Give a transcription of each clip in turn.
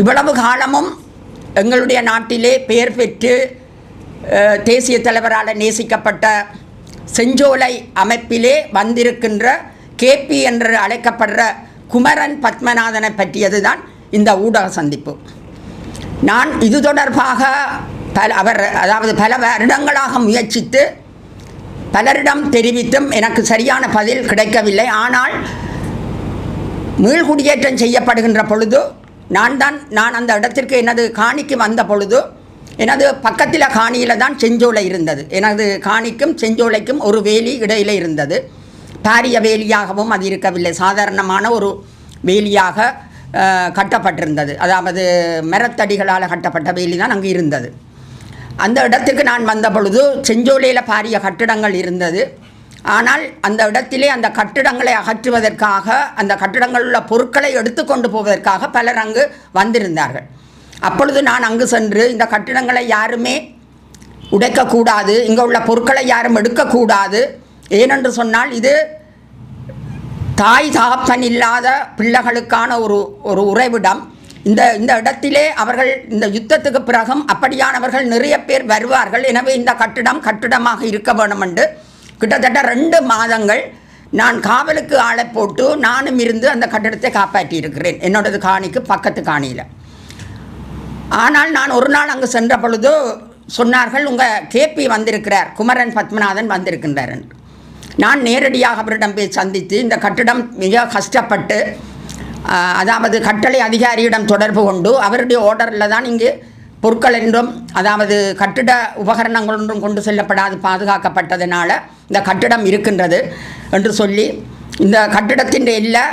இவ்வளவு காலமும் எங்களுடைய நாட்டிலே பெயர் பெற்று தேசிய தலைவரால் நேசிக்கப்பட்ட செஞ்சோலை அமைப்பிலே வந்திருக்கின்ற கேபி என்று அழைக்கப்படுற குமரன் பத்மநாதனை பற்றியது தான் இந்த ஊடக சந்திப்பு. நான் இது தொடர்பாக பல அவர் அதாவது பல வருடங்களாக முயற்சித்து பலரிடம் தெரிவித்தும் எனக்கு சரியான பதில் கிடைக்கவில்லை. ஆனால் மீள்குடியேற்றம் செய்யப்படுகின்ற பொழுது நான் தான் நான் அந்த இடத்திற்கு எனது காணிக்கு வந்த பொழுது எனது பக்கத்தில் காணியில் தான் செஞ்சோலை இருந்தது. எனது காணிக்கும் செஞ்சோலைக்கும் ஒரு வேலி இடையில இருந்தது. பாரிய வேலியாகவும் அது இருக்கவில்லை. சாதாரணமான ஒரு வேலியாக கட்டப்பட்டிருந்தது. அதாவது மரத்தடிகளால் கட்டப்பட்ட வேலி தான் அங்கு இருந்தது. அந்த இடத்துக்கு நான் வந்த பொழுது செஞ்சோலையில் பாரிய கட்டிடங்கள் இருந்தது. ஆனால் அந்த இடத்திலே அந்த கட்டிடங்களை அகற்றுவதற்காக அந்த கட்டிடங்களில் உள்ள பொருட்களை எடுத்துக்கொண்டு போவதற்காக பலர் அங்கு வந்திருந்தார்கள். அப்பொழுது நான் அங்கு சென்று இந்த கட்டிடங்களை யாருமே உடைக்கக்கூடாது இங்கே உள்ள பொருட்களை யாரும் எடுக்கக்கூடாது ஏனென்று சொன்னால் இது தாய் தகப்பன் இல்லாத பிள்ளைகளுக்கான ஒரு ஒரு உறைவிடம். இந்த இந்த இடத்திலே அவர்கள் இந்த யுத்தத்துக்கு பிறகும் அப்படியானவர்கள் நிறைய பேர் வருவார்கள். எனவே இந்த கட்டிடம் கட்டிடமாக இருக்க வேண்டும் என்று கிட்டத்தட்ட ரெண்டு மாதங்கள் நான் காவலுக்கு ஆளை போட்டு நானும் இருந்து அந்த கட்டிடத்தை காப்பாற்றி இருக்கிறேன் என்னோடது காணிக்கு பக்கத்து காணியில். ஆனால் நான் ஒரு நாள் அங்கு சென்ற பொழுது சொன்னார்கள் உங்கள் கேபி வந்திருக்கிறார் குமரன் பத்மநாதன் வந்திருக்கின்றார் என்று. நான் நேரடியாக அவரிடம் போய் சந்தித்து இந்த கட்டிடம் மிக கஷ்டப்பட்டு அதாவது கட்டளை அதிகாரியிடம் தொடர்பு கொண்டு அவருடைய ஆர்டரில் தான் இங்கே பொருட்கள் என்றும் அதாவது கட்டிட உபகரணங்கள் ஒன்றும் கொண்டு செல்லப்படாது பாதுகாக்கப்பட்டதுனால இந்த கட்டிடம் இருக்கின்றது என்று சொல்லி இந்த கட்டிடத்தின் இல்லை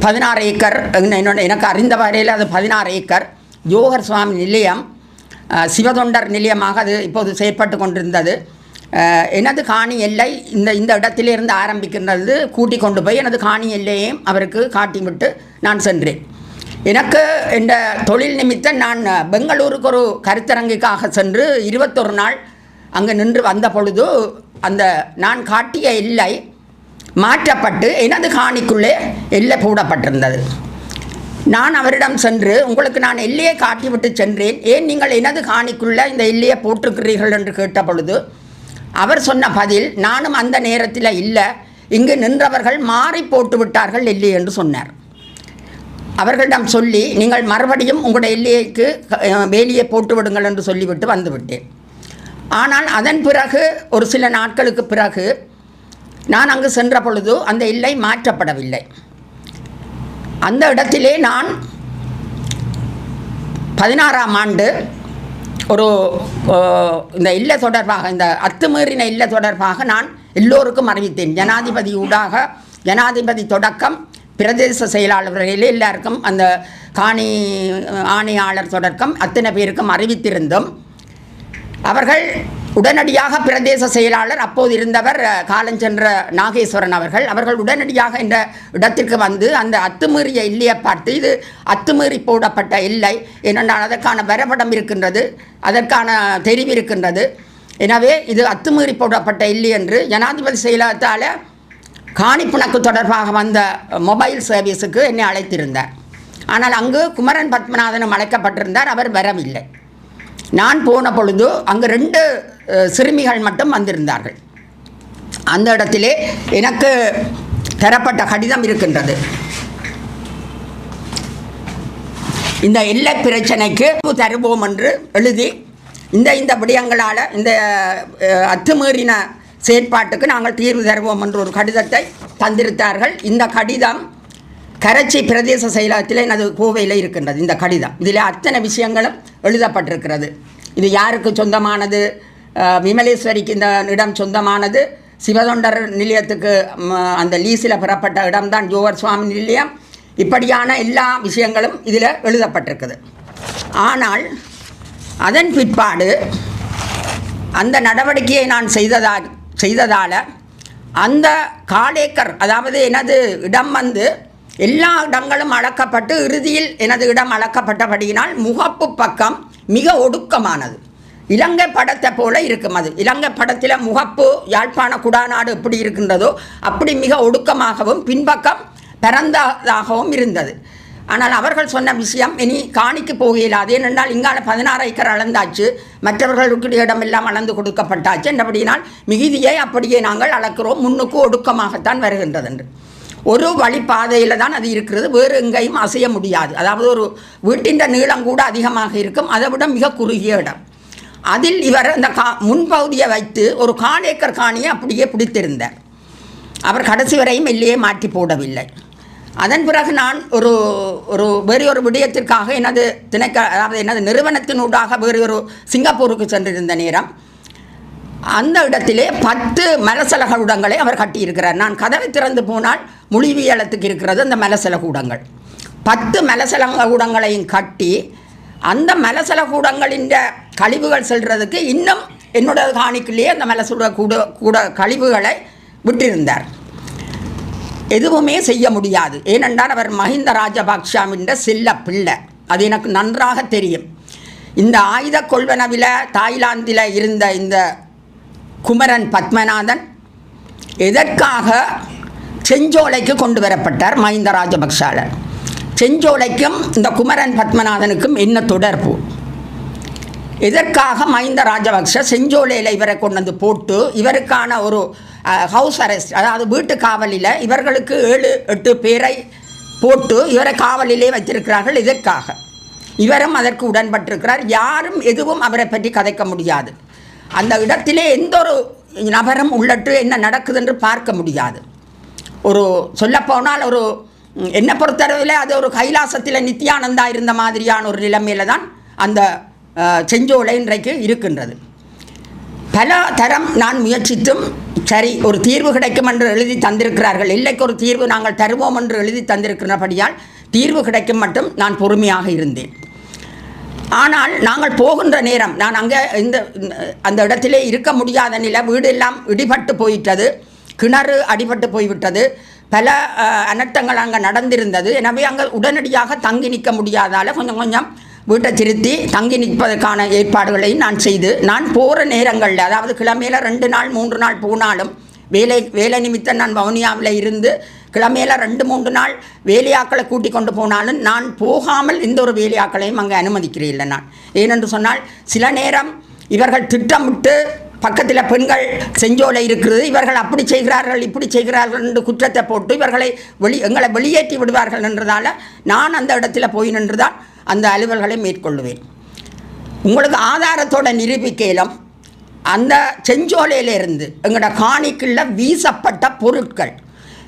பதினாறு ஏக்கர் என்ன- என்னோட எனக்கு அறிந்த வரையில் அது பதினாறு ஏக்கர். யோகர் சுவாமி நிலையம் சிவதொண்டர் நிலையமாக அது இப்போது செயற்பட்டு கொண்டிருந்தது. எனது காணி எல்லை இந்த இந்த இடத்திலிருந்து ஆரம்பிக்கின்றது கூட்டி கொண்டு போய் எனது காணி எல்லையையும் அவருக்கு காட்டிவிட்டு நான் சென்றேன். எனக்கு இந்த தொழில் நிமித்தம் நான் பெங்களூருக்கு ஒரு கருத்தரங்குக்காக சென்று இருபத்தொரு நாள் அங்கே நின்று வந்த பொழுது அந்த நான் காட்டிய எல்லை மாற்றப்பட்டு எனது காணிக்குள்ளே எல்லை போடப்பட்டிருந்தது. நான் அவரிடம் சென்று உங்களுக்கு நான் எல்லையை காட்டிவிட்டு சென்றேன். ஏன் நீங்கள் எனது காணிக்குள்ளே இந்த எல்லையை போட்டிருக்கிறீர்கள்? என்று கேட்ட பொழுது அவர் சொன்ன பதில் நானும் அந்த நேரத்தில் இல்லை. இங்கு நின்றவர்கள் மாறி போட்டு விட்டார்கள் எல்லை என்று சொன்னார். அவர்களிடம் சொல்லி நீங்கள் மறுபடியும் உங்களுடைய எல்லைக்கு வேலியை போட்டு விடுங்கள் என்று சொல்லிவிட்டு வந்துவிட்டேன். ஆனால் அதன் பிறகு ஒரு சில நாட்களுக்கு பிறகு நான் அங்கு சென்ற பொழுது அந்த எல்லை மாற்றப்படவில்லை. அந்த இடத்திலே நான் பதினாறாம் ஆண்டு ஒரு இந்த இல்லை தொடர்பாக இந்த அத்துமீறின இல்லை தொடர்பாக நான் எல்லோருக்கும் அறிவித்தேன். ஜனாதிபதி ஊடாக ஜனாதிபதி தொடக்கம் பிரதேச செயலாளர் எல்லாருக்கும் அந்த காணி ஆணையாளர் தொடக்கம் அத்தனை பேருக்கும் அறிவித்திருந்தோம். அவர்கள் உடனடியாக பிரதேச செயலாளர் அப்போது இருந்தவர் காலஞ்சென்ற நாகேஸ்வரன் அவர்கள் அவர்கள் உடனடியாக இந்த இடத்திற்கு வந்து அந்த அத்துமீறிய இல்லையை பார்த்து இது அத்துமீறி போடப்பட்ட இல்லை ஏனென்றால் அதற்கான வரைபடம் இருக்கின்றது அதற்கான தெரிவு இருக்கின்றது. எனவே இது அத்துமீறி போடப்பட்ட இல்லை என்று ஜனாதிபதி செயலகத்தால் காணிப்புணக்கு தொடர்பாக வந்த மொபைல் சர்வீஸுக்கு என்னை அழைத்திருந்தார். ஆனால் அங்கு குமரன் பத்மநாதனும் அழைக்கப்பட்டிருந்தார் அவர் வரவில்லை. நான் போன பொழுது அங்கு ரெண்டு சிறுமிகள் மட்டும் வந்திருந்தார்கள். அந்த இடத்திலே எனக்கு தரப்பட்ட கடிதம் இருக்கின்றது. இந்த எல்லை பிரச்சனைக்கு தருவோம் என்று எழுதி இந்த இந்த விடயங்களால் இந்த அத்துமீறின செயற்பாட்டுக்கு நாங்கள் தீர்வு தருவோம் என்ற ஒரு கடிதத்தை தந்திருத்தார்கள். இந்த கடிதம் கரைச்சி பிரதேச செயலகத்தில் எனது கோவையில் இருக்கின்றது. இந்த கடிதம். இதில் அத்தனை விஷயங்களும் எழுதப்பட்டிருக்கிறது. இது யாருக்கு சொந்தமானது? விமலேஸ்வரிக்கு இந்த இடம் சொந்தமானது? சிவதொண்டர் நிலையத்துக்கு அந்த லீஸில் பெறப்பட்ட இடம்தான் ஜோவர் சுவாமி நிலையம். இப்படியான எல்லா விஷயங்களும் இதில் எழுதப்பட்டிருக்குது. ஆனால் அதன் பிற்பாடு அந்த நடவடிக்கையை நான் செய்ததாக செய்ததால் அந்த காலேக்கர் அதாவது எனது இடம் வந்து எல்லா இடங்களும் அளக்கப்பட்டு இறுதியில் எனது இடம் அளக்கப்பட்டபடியினால் முகப்பு பக்கம் மிக ஒடுக்கமானது. இலங்கை படத்தை போல இருக்கும் அது. இலங்கை படத்தில் முகப்பு யாழ்ப்பாண குடாநாடு எப்படி இருக்கின்றதோ அப்படி மிக ஒடுக்கமாகவும் பின்பக்கம் பரந்ததாகவும் இருந்தது. ஆனால் அவர்கள் சொன்ன விஷயம் இனி காணிக்கு போக இயலாது ஏனென்றால் இங்கால பதினாறு ஏக்கர் அளந்தாச்சு. மற்றவர்களுக்கு இடமெல்லாம் அளந்து கொடுக்கப்பட்டாச்சு. என்றபடியினால் மிகுதியை அப்படியே நாங்கள் அளக்கிறோம். முன்னுக்கு ஒடுக்கமாகத்தான் வருகின்றது என்று ஒரு வழிப்பாதையில் தான் அது இருக்கிறது. வேறு எங்கேயும் அசைய முடியாது. அதாவது ஒரு வீட்டின் நீளம் கூட அதிகமாக இருக்கும். அதை விட மிக குறுகிய இடம். அதில் இவர் அந்த கா முன்பகுதியை வைத்து ஒரு கால் ஏக்கர் காணியை அப்படியே பிடித்திருந்தார். அவர் கடைசி வரையும் இல்லையே மாற்றி போடவில்லை. அதன் பிறகு நான் ஒரு ஒரு வேறு ஒரு விடயத்திற்காக எனது திணைக்க அதாவது எனது நிறுவனத்தினூடாக வேறு ஒரு சிங்கப்பூருக்கு சென்றிருந்த நேரம் அந்த இடத்திலே பத்து மலசல கூடங்களை அவர் கட்டியிருக்கிறார். நான் கதவை திறந்து போனால் மொழிவியலத்துக்கு இருக்கிறது அந்த மலசல கூடங்கள் பத்து மலசல கூடங்களையும் கட்டி அந்த மலசல கூடங்களின் கழிவுகள் செல்றதுக்கு இன்னும் என்னோட காணிக்குள்ளேயே அந்த மலசுட கூட கூட கழிவுகளை விட்டிருந்தார். எதுவுமே செய்ய முடியாது. ஏனென்றால் அவர் மஹிந்த ராஜபக்ஷாவின் செல்ல பிள்ளை. அது எனக்கு நன்றாக தெரியும். இந்த ஆயுத கொள்வனவில் தாய்லாந்தில் இருந்த இந்த குமரன் பத்மநாதன் எதற்காக செஞ்சோலைக்கு கொண்டு வரப்பட்டார் மஹிந்த ராஜபக்ஷாவில் செஞ்சோலைக்கும் இந்த குமரன் பத்மநாதனுக்கும் என்ன தொடர்பு? எதற்காக மஹிந்த ராஜபக்ஷ செஞ்சோலையில் இவரை கொண்டு வந்து போட்டு இவருக்கான ஒரு ஹவுஸ் அரெஸ்ட் அதாவது வீட்டு காவலில் இவர்களுக்கு ஏழு எட்டு பேரை போட்டு இவரை காவலிலே வைத்திருக்கிறார்கள். இதற்காக இவரும் அதற்கு உடன்பட்டிருக்கிறார். யாரும் எதுவும் அவரை பற்றி கதைக்க முடியாது. அந்த இடத்திலே எந்த ஒரு நபரும் உள்ளட்டு என்ன நடக்குது என்று பார்க்க முடியாது. ஒரு சொல்லப்போனால் ஒரு என்னை பொறுத்தளவில் அது ஒரு கைலாசத்தில் நித்யானந்தா இருந்த மாதிரியான ஒரு நிலைமையில தான் அந்த செஞ்சோலை இன்றைக்கு இருக்கின்றது. பல தரம் நான் முயற்சித்தும் சரி ஒரு தீர்வு கிடைக்கும் என்று எழுதி தந்திருக்கிறார்கள். இல்லைக்கு ஒரு தீர்வு நாங்கள் தருவோம் என்று எழுதி தந்திருக்கிறபடியால் தீர்வு கிடைக்கும் மட்டும் நான் பொறுமையாக இருந்தேன். ஆனால் நாங்கள் போகின்ற நேரம் நான் அங்கே இந்த அந்த இடத்திலே இருக்க முடியாத நிலை வீடு எல்லாம் இடிபட்டு போயிட்டது கிணறு அடிபட்டு போய்விட்டது பல அனர்த்தங்கள் அங்கே நடந்திருந்தது. எனவே அங்கே உடனடியாக தங்கி நிற்க முடியாதால் கொஞ்சம் கொஞ்சம் வீட்டை திருத்தி தங்கி நிற்பதற்கான ஏற்பாடுகளையும் நான் செய்து நான் போகிற நேரங்களில் அதாவது கிழமையில் ரெண்டு நாள் மூன்று நாள் போனாலும் வேலை வேலை நிமித்தம் நான் வவுனியாவில் இருந்து கிழமையில் ரெண்டு மூன்று நாள் வேலையாக்களை கூட்டி கொண்டு போனாலும் நான் போகாமல் எந்த ஒரு வேலையாக்களையும் அங்கே அனுமதிக்கிறேன் நான். ஏனென்று சொன்னால் சில நேரம் இவர்கள் திட்டமிட்டு பக்கத்தில் பெண்கள் செஞ்சோலை இருக்கிறது இவர்கள் அப்படி செய்கிறார்கள் இப்படி செய்கிறார்கள் என்று குற்றத்தை போட்டு இவர்களை வெளி எங்களை வெளியேற்றி விடுவார்கள் என்றதால் நான் அந்த இடத்துல போய் நின்றுதான் அந்த அலுவல்களை மேற்கொள்ளுவேன். உங்களுக்கு ஆதாரத்தோட நிரூபிக்கையிலும் அந்த செஞ்சோலையிலிருந்து எங்களோட காணிக்குள்ள வீசப்பட்ட பொருட்கள்.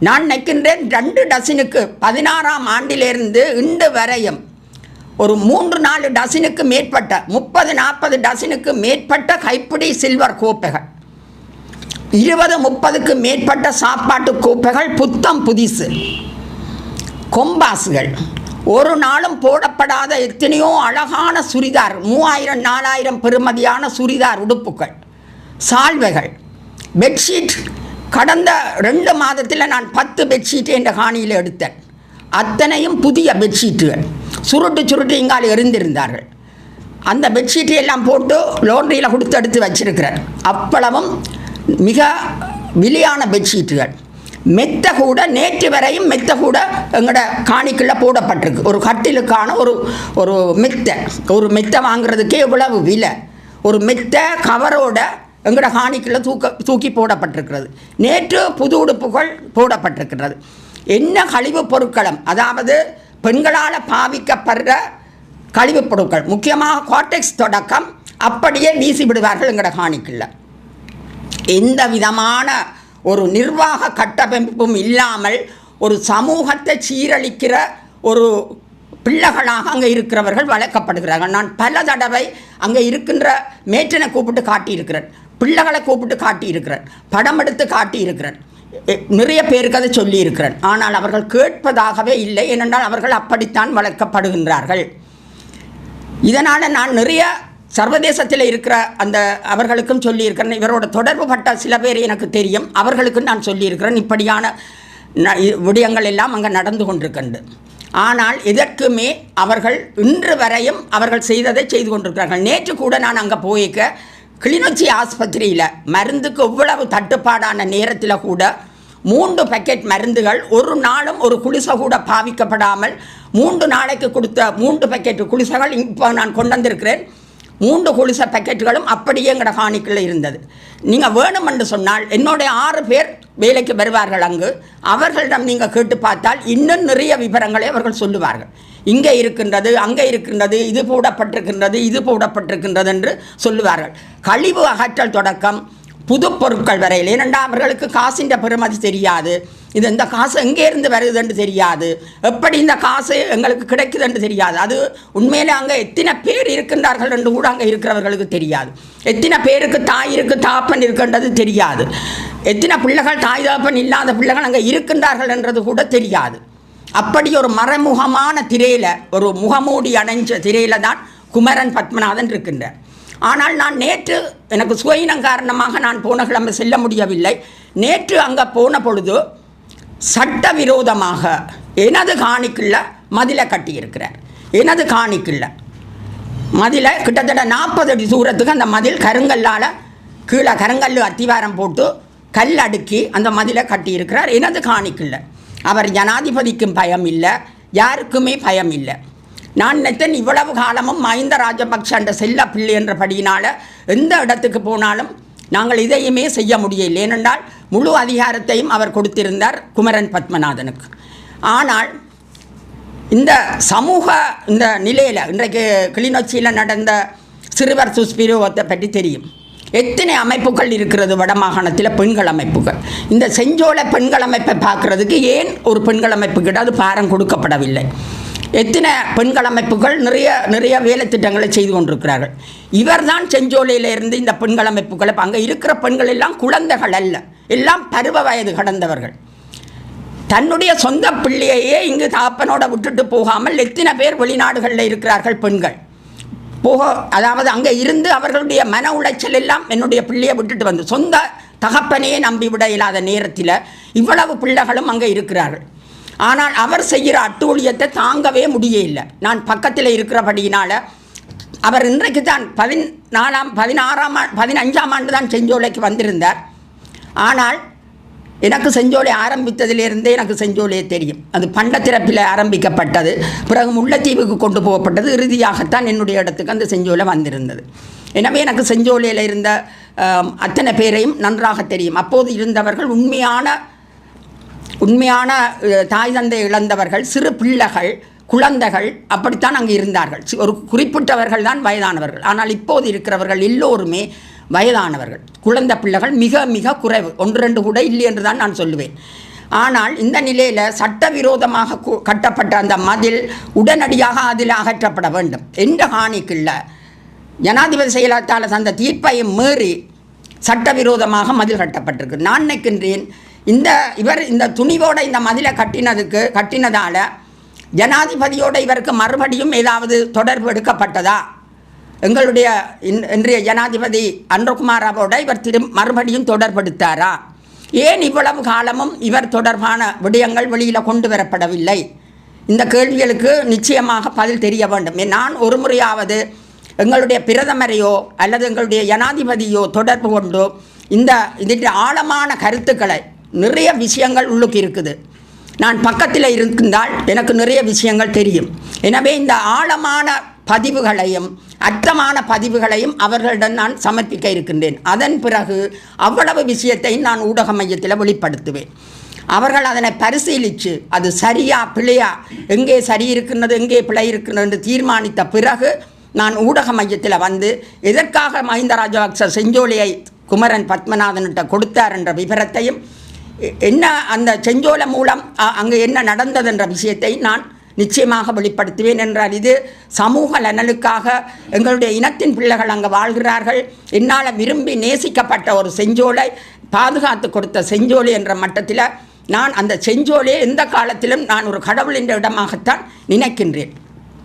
நான் நினைக்கின்றேன் ரெண்டு டசினுக்கு பதினாறாம் ஆண்டிலிருந்து இன்று வரையும் ஒரு மூன்று நாலு டசினுக்கு மேற்பட்ட முப்பது நாற்பது டசினுக்கு மேற்பட்ட கைப்பிடி சில்வர் கோப்பைகள். இருபது முப்பதுக்கு மேற்பட்ட சாப்பாட்டு கோப்பைகள் புத்தம் புதிசு. கொம்பாசுகள். ஒரு நாளும் போடப்படாத எத்தனையோ அழகான சுரிதார் மூவாயிரம் நாலாயிரம் பெருமதியான சுரிதார் உடுப்புகள் சால்வைகள். பெட்ஷீட் கடந்த ரெண்டு மாதத்தில் நான் பத்து பெட்ஷீட் என்ற காணியில் எடுத்தேன். அத்தனையும் புதிய பெட்ஷீட்டுகள் சுருட்டு சுருட்டு இங்கால் எரிந்திருந்தார்கள். அந்த பெட்ஷீட்டை எல்லாம் போட்டு லோன்ரியில் கொடுத்து எடுத்து வச்சிருக்கிறேன். அவ்வளவும் மிக விலையான பெட்ஷீட்டுகள் மெத்த கூட நேற்று வரையும் மெத்த கூட எங்களோட காணிக்குள்ளே போடப்பட்டிருக்கு. ஒரு கட்டிலுக்கான ஒரு ஒரு மெத்த. ஒரு மெத்த வாங்குறதுக்கே இவ்வளவு விலை. ஒரு மெத்த கவரோட எங்களோட காணிக்குள்ளே தூக்க தூக்கி போடப்பட்டிருக்கிறது. நேற்று புது உடுப்புகள் போடப்பட்டிருக்கிறது. என்ன கழிவுப் பொருட்களும் அதாவது பெண்களால் பாவிக்கப்படுற கழிவுப் பொருட்கள் முக்கியமாக காட்டெக்ஸ் தொடக்கம் அப்படியே வீசி விடுவார்கள் எங்களோட காணிக்குள்ள. எந்த விதமான ஒரு நிர்வாக கட்டமைப்பும் இல்லாமல் ஒரு சமூகத்தை சீரழிக்கிற ஒரு பிள்ளைகளாக அங்கே இருக்கிறவர்கள் வளர்க்கப்படுகிறார்கள். நான் பல தடவை அங்கே இருக்கின்ற மேற்றனை கூப்பிட்டு காட்டியிருக்கிறேன். பிள்ளைகளை கூப்பிட்டு காட்டியிருக்கிறேன். படம் எடுத்து காட்டியிருக்கிறேன். நிறைய பேருக்கு அதை சொல்லியிருக்கிறேன். ஆனால் அவர்கள் கேட்பதாகவே இல்லை. ஏனென்றால் அவர்கள் அப்படித்தான் வளர்க்கப்படுகின்றார்கள். இதனால் நான் நிறைய சர்வதேசத்தில் இருக்கிற அந்த அவர்களுக்கும் சொல்லியிருக்கிறேன். இவரோட தொடர்பு பட்ட சில பேர் எனக்கு தெரியும். அவர்களுக்கும் நான் சொல்லியிருக்கிறேன். இப்படியான ந- இ- விடயங்கள் எல்லாம் அங்கே நடந்து கொண்டிருக்கின்றது. ஆனால் இதற்குமே அவர்கள் இன்று வரையும் அவர்கள் செய்ததை செய்து கொண்டிருக்கிறார்கள். நேற்று கூட நான் அங்கே போயிருக்க கிளிநொச்சி ஆஸ்பத்திரியில் மருந்துக்கு இவ்வளவு தட்டுப்பாடான நேரத்தில் கூட மூன்று பேக்கெட் மருந்துகள் ஒரு நாளும் ஒரு குளிசை கூட பாவிக்கப்படாமல் மூன்று நாளைக்கு கொடுத்த மூன்று பேக்கெட் குளிசைகள் இப்போ நான் கொண்டு வந்திருக்கிறேன். மூன்று குளிச பேக்கெட்டுகளும் அப்படியே எங்கட காணிக்குள்ள இருந்தது. நீங்கள் வேணும் சொன்னால் என்னுடைய ஆறு பேர் வேலைக்கு வருவார்கள் அங்கு. அவர்களிடம் நீங்கள் கேட்டு பார்த்தால் இன்னும் நிறைய விவரங்களை அவர்கள் சொல்லுவார்கள். இங்கே இருக்கின்றது அங்கே இருக்கின்றது இது போடப்பட்டிருக்கின்றது இது போடப்பட்டிருக்கின்றது என்று சொல்லுவார்கள். கழிவு அகற்றல் தொடக்கம் புது பொருட்கள் வரையில். ஏனென்றால் அவர்களுக்கு காசின்ற பெருமதி தெரியாது. இது இந்த காசு எங்கேருந்து வருதுன்னு தெரியாது. எப்படி இந்த காசு எங்களுக்கு கிடைக்குதுன்னு தெரியாது. அது உண்மையிலே அங்கே எத்தனை பேர் இருக்கின்றார்கள் என்று கூட அங்கே இருக்கிறவர்களுக்கு தெரியாது. எத்தனை பேருக்கு தாய் இருக்கு தாப்பன் இருக்குன்றது தெரியாது. எத்தனை பிள்ளைகள் தாய் தாப்பன் இல்லாத பிள்ளைகள் அங்கே இருக்கின்றார்கள் என்றது கூட தெரியாது. அப்படி ஒரு மறைமுகமான திரையில் ஒரு முகமூடி அணைஞ்ச திரையில தான் குமரன் பத்மநாதன் இருக்கின்றார். ஆனால் நான் நேற்று எனக்கு சுயினம் காரணமாக நான் போன கிழமை செல்ல முடியவில்லை. நேற்று அங்கே போன பொழுது சட்டவிரோதமாக எனது காணிக்குள்ள மதிலை கட்டியிருக்கிறார் எனது காணிக்குள்ள மதிலை கிட்டத்தட்ட நாற்பது அடி தூரத்துக்கு அந்த மதில் கருங்கல்லால் கீழே கருங்கல் அத்திவாரம் போட்டு கல் அடுக்கி அந்த மதிலை கட்டியிருக்கிறார் எனது காணிக்குள்ள. அவர் ஜனாதிபதிக்கும் பயம் இல்லை யாருக்குமே பயம் இல்லை நான் நினைத்தேன் இவ்வளவு காலமும் மஹிந்த ராஜபக்ஷ என்ற செல்ல பிள்ளை என்றபடியினால் எந்த இடத்துக்கு போனாலும் நாங்கள் இதையுமே செய்ய முடியவில்லை. ஏனென்றால் முழு அதிகாரத்தையும் அவர் கொடுத்திருந்தார் குமரன் பத்மநாதனுக்கு. ஆனால் இந்த சமூக இந்த நிலையில் இன்றைக்கு கிளிநொச்சியில் நடந்த சிறுவர் சுஸ்பிரோகத்தை பற்றி தெரியும். எத்தனை அமைப்புகள் இருக்கிறது வடமாகாணத்தில் பெண்கள் அமைப்புகள். இந்த செஞ்சோலை பெண்கள் அமைப்பை பார்க்குறதுக்கு ஏன் ஒரு பெண்கள் அமைப்பு கிட்ட? அது பாரம் கொடுக்கப்படவில்லை. எத்தனை பெண்கள் அமைப்புகள் நிறைய நிறைய வேலை திட்டங்களை செய்து கொண்டிருக்கிறார்கள். இவர்தான் செஞ்சோலையிலிருந்து இந்த பெண்கள் அமைப்புகளை அங்கே இருக்கிற பெண்கள் எல்லாம் குழந்தைகள் அல்ல. எல்லாம் பருவ வயது கடந்தவர்கள். தன்னுடைய சொந்த பிள்ளையையே இங்கு தாப்பனோட விட்டுட்டு போகாமல் எத்தனை பேர் வெளிநாடுகளில் இருக்கிறார்கள் பெண்கள். போக அதாவது அங்கே இருந்து அவர்களுடைய மன உளைச்சல் எல்லாம் என்னுடைய பிள்ளையை விட்டுட்டு வந்து சொந்த தகப்பனையே நம்பி விட இல்லாத நேரத்தில் இவ்வளவு பிள்ளைகளும் அங்கே இருக்கிறார்கள். ஆனால் அவர் செய்கிற அட்டூழியத்தை தாங்கவே முடியவில்லை. நான் பக்கத்தில் இருக்கிறபடியினால் அவர் இன்றைக்கு தான் பதினாலாம் பதினாறாம் ஆண்டு பதினஞ்சாம் ஆண்டு தான் செஞ்சோலைக்கு வந்திருந்தார். ஆனால் எனக்கு செஞ்சோலை ஆரம்பித்ததிலிருந்தே எனக்கு செஞ்சோலையே தெரியும். அது பண்டத்திறப்பில் ஆரம்பிக்கப்பட்டது பிறகு முல்லைத்தீவுக்கு கொண்டு போகப்பட்டது. இறுதியாகத்தான் என்னுடைய இடத்துக்கு அந்த செஞ்சோலை வந்திருந்தது. எனவே எனக்கு செஞ்சோலையில் இருந்த அத்தனை பேரையும் நன்றாக தெரியும். அப்போது இருந்தவர்கள் உண்மையான உண்மையான தாய் தந்தை இழந்தவர்கள் சிறு பிள்ளைகள் குழந்தைகள் அப்படித்தான் அங்கே இருந்தார்கள். ஒரு குறிப்பிட்டவர்கள் தான் வயதானவர்கள். ஆனால் இப்போது இருக்கிறவர்கள் எல்லோருமே வயதானவர்கள். குழந்தை பிள்ளைகள் மிக மிக குறைவு. ஒன்று ரெண்டு கூட இல்லை என்று தான் நான் சொல்லுவேன். ஆனால் இந்த நிலையில் சட்டவிரோதமாக கட்டப்பட்ட அந்த மதில் உடனடியாக அதில் அகற்றப்பட வேண்டும். எந்த காணிக்குள்ள ஜனாதிபதி செயலாளர் அந்த தீர்ப்பையும் மீறி சட்டவிரோதமாக மதில் கட்டப்பட்டிருக்கு. நான் நினைக்கின்றேன் இந்த இவர் இந்த துணிவோட இந்த மதிலை கட்டினதுக்கு கட்டினதால் ஜனாதிபதியோட இவருக்கு மறுபடியும் ஏதாவது தொடர்பு எடுக்கப்பட்டதா? எங்களுடைய இன்- இன்றைய ஜனாதிபதி அன்றகுமாராவோட இவர் திரு மறுபடியும் தொடர்படுத்தாரா? ஏன் இவ்வளவு காலமும் இவர் தொடர்பான விடயங்கள் வெளியில் கொண்டு வரப்படவில்லை? இந்த கேள்விகளுக்கு நிச்சயமாக பதில் தெரிய வேண்டும். நான் ஒரு முறையாவது எங்களுடைய பிரதமரையோ அல்லது எங்களுடைய ஜனாதிபதியோ தொடர்பு கொண்டு இந்த இதில் ஆழமான கருத்துக்களை நிறைய விஷயங்கள் உள்ளுக்கு இருக்குது. நான் பக்கத்தில் இருந்தால் எனக்கு நிறைய விஷயங்கள் தெரியும். எனவே இந்த ஆழமான பதிவுகளையும் அர்த்தமான பதிவுகளையும் அவர்களிடம் நான் சமர்ப்பிக்க இருக்கின்றேன். அதன் பிறகு அவ்வளவு விஷயத்தை நான் ஊடக மையத்தில் வெளிப்படுத்துவேன். அவர்கள் அதனை பரிசீலித்து அது சரியா பிழையா எங்கே சரி இருக்கின்றது எங்கே பிழை இருக்கின்றது என்று தீர்மானித்த பிறகு நான் ஊடக மையத்தில் வந்து எதற்காக மஹிந்த ராஜபக்ச செஞ்சோலியை குமரன் பத்மநாதன்கிட்ட கொடுத்தார் என்ற விவரத்தையும் என்ன அந்த செஞ்சோலை மூலம் அ- என்ன நடந்தது என்ற விஷயத்தை நான் நிச்சயமாக வெளிப்படுத்துவேன் என்றால் இது சமூக நலனுக்காக எங்களுடைய இனத்தின் பிள்ளைகள் அங்கே வாழ்கிறார்கள். என்னால் விரும்பி நேசிக்கப்பட்ட ஒரு செஞ்சோலை பாதுகாத்து கொடுத்த செஞ்சோலை என்ற மட்டத்தில் நான் அந்த செஞ்சோலையை எந்த காலத்திலும் நான் ஒரு கடவுளின் இடமாகத்தான் நினைக்கின்றேன்.